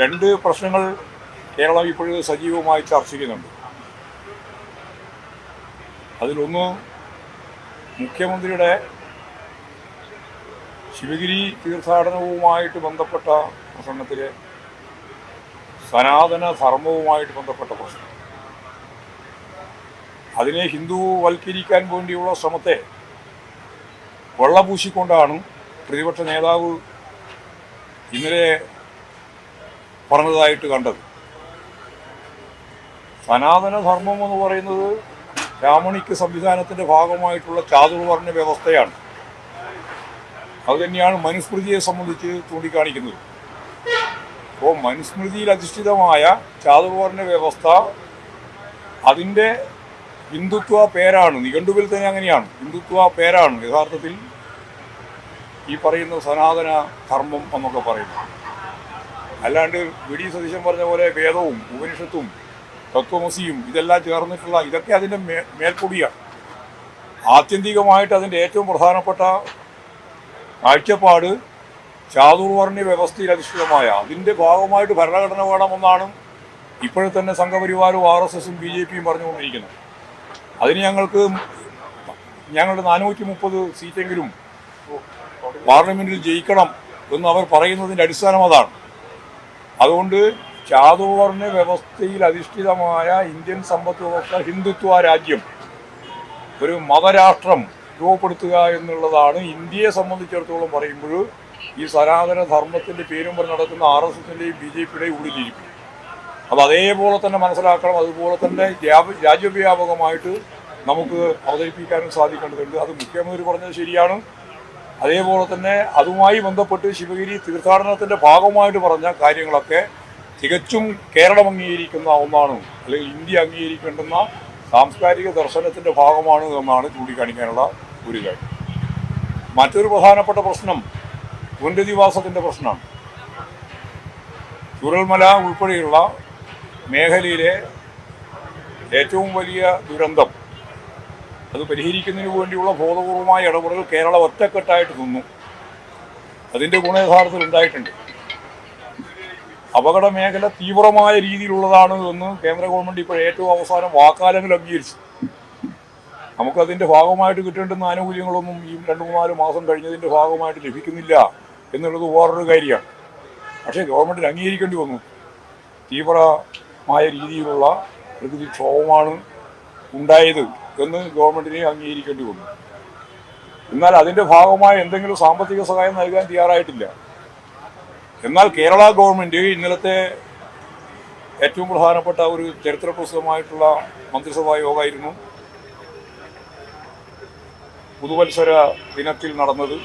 രണ്ട് പ്രശ്നങ്ങൾ കേരളം ഇപ്പോഴും സജീവമായി ചർച്ച ചെയ്യുന്നുണ്ട്. അതിലൊന്ന് മുഖ്യമന്ത്രിയുടെ ശിവഗിരി തീർത്ഥാടനവുമായിട്ട് ബന്ധപ്പെട്ട പ്രസംഗത്തിലെ സനാതന ധർമ്മവുമായിട്ട് ബന്ധപ്പെട്ട പ്രശ്നം. അതിനെ ഹിന്ദുവൽക്കരിക്കാൻ വേണ്ടിയുള്ള ശ്രമത്തെ വെള്ളപൂശിക്കൊണ്ടാണ് പ്രതിപക്ഷ നേതാവ് ഇന്നലെ പറഞ്ഞതായിട്ട് കണ്ടത്. സനാതന ധർമ്മം എന്ന് പറയുന്നത് രാമണിക്ക് സംവിധാനത്തിന്റെ ഭാഗമായിട്ടുള്ള ചാതുർവർണ വ്യവസ്ഥയാണ്. അത് തന്നെയാണ് മനുസ്മൃതിയെ സംബന്ധിച്ച് ചൂണ്ടിക്കാണിക്കുന്നത്. അപ്പോൾ മനുസ്മൃതിയിൽ അധിഷ്ഠിതമായ ചാതുർവർണ വ്യവസ്ഥ അതിന്റെ ഹിന്ദുത്വ പേരാണ്. നിഘണ്ടുവിൽ തന്നെ അങ്ങനെയാണ്. ഹിന്ദുത്വ പേരാണ്. യഥാർത്ഥത്തിൽ ഈ പറയുന്ന സനാതന ധർമ്മം എന്നൊക്കെ പറയുന്നത്. അല്ലാണ്ട് വി ഡി സതീശൻ പറഞ്ഞ പോലെ വേദവും ഉപനിഷത്തും തത്വമസിയും ഇതെല്ലാം ചേർന്നിട്ടുള്ള ഇതൊക്കെ അതിന്റെ മേ മേൽപ്പൊടിയാണ് ആത്യന്തികമായിട്ട് അതിന്റെ ഏറ്റവും പ്രധാനപ്പെട്ട കാഴ്ചപ്പാട് ചാതുർവർണ വ്യവസ്ഥയിൽ അധിഷ്ഠിതമായ അതിന്റെ ഭാഗമായിട്ട് ഭരണഘടന വേണമെന്നാണ് ഇപ്പോഴത്തെ തന്നെ സംഘപരിവാരവും ആർ എസ് എസും ബി ജെ പിയും പറഞ്ഞുകൊണ്ടിരിക്കുന്നത്. അതിന് ഞങ്ങൾക്ക് ഞങ്ങളുടെ നാനൂറ്റി മുപ്പത് സീറ്റെങ്കിലും പാർലമെന്റിൽ ജയിക്കണം എന്ന് അവർ പറയുന്നതിന്റെ അടിസ്ഥാനം അതാണ്. അതുകൊണ്ട് ചാതുവർണ വ്യവസ്ഥയിൽ അധിഷ്ഠിതമായ ഇന്ത്യൻ സമ്പദ് വ്യവസ്ഥ ഹിന്ദുത്വ രാജ്യം ഒരു മതരാഷ്ട്രം രൂപപ്പെടുത്തുക എന്നുള്ളതാണ് ഇന്ത്യയെ സംബന്ധിച്ചിടത്തോളം പറയുമ്പോൾ ഈ സനാതന ധർമ്മത്തിന്റെ പേരും പറഞ്ഞ് നടക്കുന്ന ആർ എസ് എസിന്റെയും ബി ജെ പിയുടെയും ഉള്ളിലിരിക്കും അപ്പോൾ അതേപോലെ തന്നെ മനസ്സിലാക്കണം. അതുപോലെ തന്നെ വ്യാപ- രാജ്യവ്യാപകമായിട്ട് നമുക്ക് അവതരിപ്പിക്കാനും സാധിക്കേണ്ടതുണ്ട്. അത് മുഖ്യമന്ത്രി പറഞ്ഞത് ശരിയാണ്. അതേപോലെ തന്നെ അതുമായി ബന്ധപ്പെട്ട് ശിവഗിരി തീർത്ഥാടനത്തിന്റെ ഭാഗമായിട്ട് പറഞ്ഞ കാര്യങ്ങളൊക്കെ തികച്ചും കേരളം അംഗീകരിക്കുന്ന ഒന്നാണ് അല്ലെങ്കിൽ ഇന്ത്യ അംഗീകരിക്കേണ്ടുന്ന സാംസ്കാരിക ദർശനത്തിന്റെ ഭാഗമാണ് എന്നാണ് ചൂണ്ടിക്കാണിക്കാനുള്ള ഒരു കാര്യം. മറ്റൊരു പ്രധാനപ്പെട്ട പ്രശ്നം പുനരധിവാസത്തിന്റെ പ്രശ്നമാണ്. ചുരൽമല ഉൾപ്പെടെയുള്ള മേഖലയിലെ ഏറ്റവും വലിയ ദുരന്തം അത് പരിഹരിക്കുന്നതിന് വേണ്ടിയുള്ള ബോധപൂർവമായ ഇടപെടൽ കേരളം ഒറ്റക്കെട്ടായിട്ട് നിന്നു. അതിന്റെ ഗുണം യഥാർത്ഥത്തിൽ ഉണ്ടായിട്ടുണ്ട്. അപകട മേഖല തീവ്രമായ രീതിയിലുള്ളതാണ് എന്ന് കേന്ദ്ര ഗവൺമെന്റ് ഇപ്പോൾ ഏറ്റവും അവസാനം വാക്കാലങ്ങൾ അംഗീകരിച്ചു. നമുക്കതിന്റെ ഭാഗമായിട്ട് കിട്ടേണ്ടുന്ന ആനുകൂല്യങ്ങളൊന്നും ഈ രണ്ട് മൂന്നാൽ മാസം കഴിഞ്ഞതിന്റെ ഭാഗമായിട്ട് ലഭിക്കുന്നില്ല എന്നുള്ളത് വേറൊരു കാര്യമാണ്. പക്ഷേ ഗവൺമെന്റിന് അംഗീകരിക്കേണ്ടി വന്നു. തീവ്രമായ രീതിയിലുള്ള പ്രകൃതിക്ഷോഭമാണ് ഉണ്ടായത്. എന്ന് ഗവൺമെന്റിനെ അംഗീകരിക്കേണ്ടി വന്നു. എന്നാൽ അതിന്റെ ഭാഗമായി എന്തെങ്കിലും സാമ്പത്തിക സഹായം നൽകാൻ തയ്യാറായിട്ടില്ല. എന്നാൽ കേരള ഗവൺമെന്റ് ഇന്നലത്തെ ഏറ്റവും പ്രധാനപ്പെട്ട ഒരു ചരിത്ര പ്രസിദ്ധമായിട്ടുള്ള മന്ത്രിസഭാ യോഗമായിരുന്നു പുതുവത്സര ദിനത്തിൽ നടന്നത്.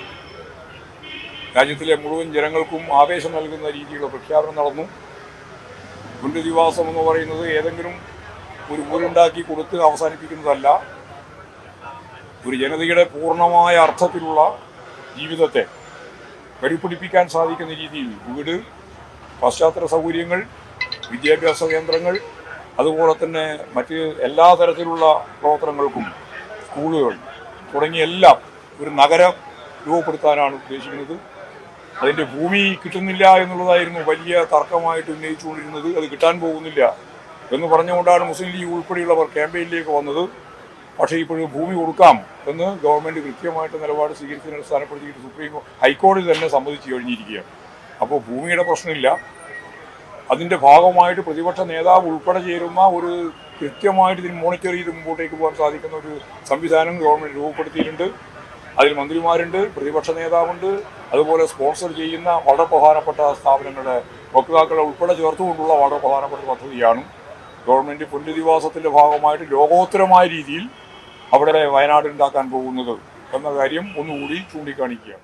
രാജ്യത്തിലെ മുഴുവൻ ജനങ്ങൾക്കും ആവേശം നൽകുന്ന രീതിയിലുള്ള പ്രഖ്യാപനം നടന്നു. പുനരധിവാസം എന്ന് പറയുന്നത് ഏതെങ്കിലും ഒരു ഊരുണ്ടാക്കി കൊടുത്ത് അവസാനിപ്പിക്കുന്നതല്ല ഒരു ജനതയുടെ പൂർണമായ അർത്ഥത്തിലുള്ള ജീവിതത്തെ പരിപിടിപ്പിക്കാൻ സാധിക്കുന്ന രീതിയിൽ വീട് പശ്ചാത്തല സൗകര്യങ്ങൾ വിദ്യാഭ്യാസ കേന്ദ്രങ്ങൾ അതുപോലെ തന്നെ മറ്റ് എല്ലാ തരത്തിലുള്ള പ്രവർത്തനങ്ങൾക്കും സ്കൂളുകൾ തുടങ്ങിയ എല്ലാം ഒരു നഗരം രൂപപ്പെടുത്താനാണ് ഉദ്ദേശിക്കുന്നത്. അതിന്റെ ഭൂമി കിട്ടുന്നില്ല എന്നുള്ളതായിരുന്നു വലിയ തർക്കമായിട്ട് ഉന്നയിച്ചുകൊണ്ടിരുന്നത്. അത് കിട്ടാൻ പോകുന്നില്ല. എന്ന് പറഞ്ഞുകൊണ്ടാണ് മുസ്ലിം ലീഗ് ഉൾപ്പെടെയുള്ളവർ ക്യാമ്പയിനിലേക്ക് വന്നത്. പക്ഷേ ഇപ്പോഴും ഭൂമി കൊടുക്കാം എന്ന് ഗവൺമെന്റ് കൃത്യമായിട്ട് നിലപാട് സ്വീകരിച്ചതിനെ അടിസ്ഥാനപ്പെടുത്തിയിട്ട് സുപ്രീം ഹൈക്കോടതി തന്നെ സമ്മതിച്ചു കഴിഞ്ഞിരിക്കുകയാണ്. അപ്പോൾ ഭൂമിയുടെ പ്രശ്നമില്ല. അതിന്റെ ഭാഗമായിട്ട് പ്രതിപക്ഷ നേതാവ് ഉൾപ്പെടെ ചേരുന്ന ഒരു കൃത്യമായിട്ട് ഇതിന് മോണിറ്റർ ചെയ്ത് മുമ്പോട്ടേക്ക് പോകാൻ സാധിക്കുന്ന ഒരു സംവിധാനം ഗവൺമെന്റ് രൂപപ്പെടുത്തിയിട്ടുണ്ട്. അതിൽ മന്ത്രിമാരുണ്ട് പ്രതിപക്ഷ നേതാവുണ്ട് അതുപോലെ സ്പോൺസർ ചെയ്യുന്ന വളരെ പ്രധാനപ്പെട്ട സ്ഥാപനങ്ങളുടെ വക്താക്കളെ ഉൾപ്പെടെ ചേർത്തുകൊണ്ടുള്ള വളരെ പ്രധാനപ്പെട്ട പദ്ധതിയാണ്. ഗവൺമെന്റ് പുനരധിവാസത്തിന്റെ ഭാഗമായിട്ട് ലോകോത്തരമായ രീതിയിൽ അവിടെ വയനാട് ഉണ്ടാക്കാൻ പോകുന്നത് എന്ന കാര്യം ഒന്നുകൂടി ചൂണ്ടിക്കാണിക്കുകയാണ്.